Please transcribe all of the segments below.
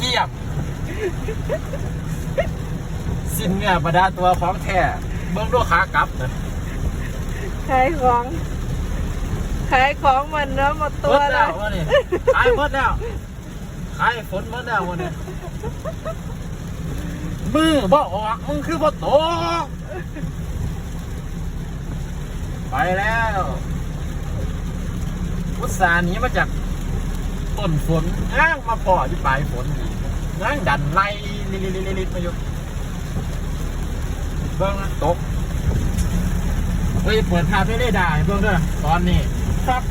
เยี่ยมสิ้นเนื้อประดาตัวของแท้เบื้องด้วยขากลับนะขายของขายของเหมือนเนื้อหมดตัวเบิดเลแล้วยวันนี้ขายหมดแล้วขายฝนหมดแล้ววันนี้มือบ่ออกมึงคือบ่ตกไปแล้วอุตส่าห์หนีมาจาก ต้นฝนย่างมาพอที่ปลายฝนอีกย่งดันไล่ลิลิๆๆมาอยู่เบิ่งนะตกเฮ้ยเปิดภาพไม่ได้ด่าให้เบิ่งเด้วยตอนนี้ครับ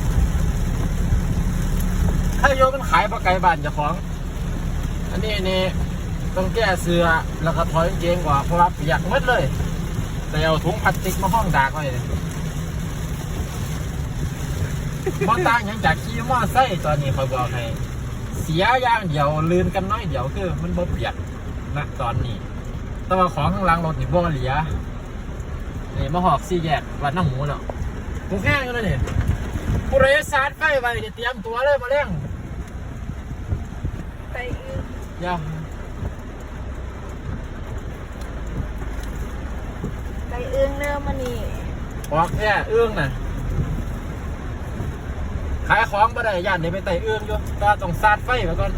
ถ้าโยมันขายปลาไก่บ้านเจ้าของ อันนี้นี่ต้องแก้เสื้อแล้วก็ถอยเกงกว่าเพราะว่าเปียกหมดเลย แต่เอาถุงพลาสติกมาห้องดากไว้ เลยมอต่างหยังจากขี่มอไซค์ตอนนี้คอยบอกให้เสียอย่างเดียวลืนกันน้อยเดียวคือ มันบ่เปียกนะตอนนี้ แต่ว่าของข้างหล่างรถนี่บ่เหลียนี่มาหอกซี่แยกวัดน้ำหมูแล้วกูแห้งอยู่แล้วนี่ผู้โดยสารไฟไว้นี่เตรียมตัวเลยมาเร่งไปอึ้งย่ไปอึ้งเนื้อมันนี่ำออกแค่เอื้องน่ะ คล้องบ่ได้ย่านเดี๋ยวไปไต่เอื้องอยู่ก็ต้องซาดไฟมาก่อน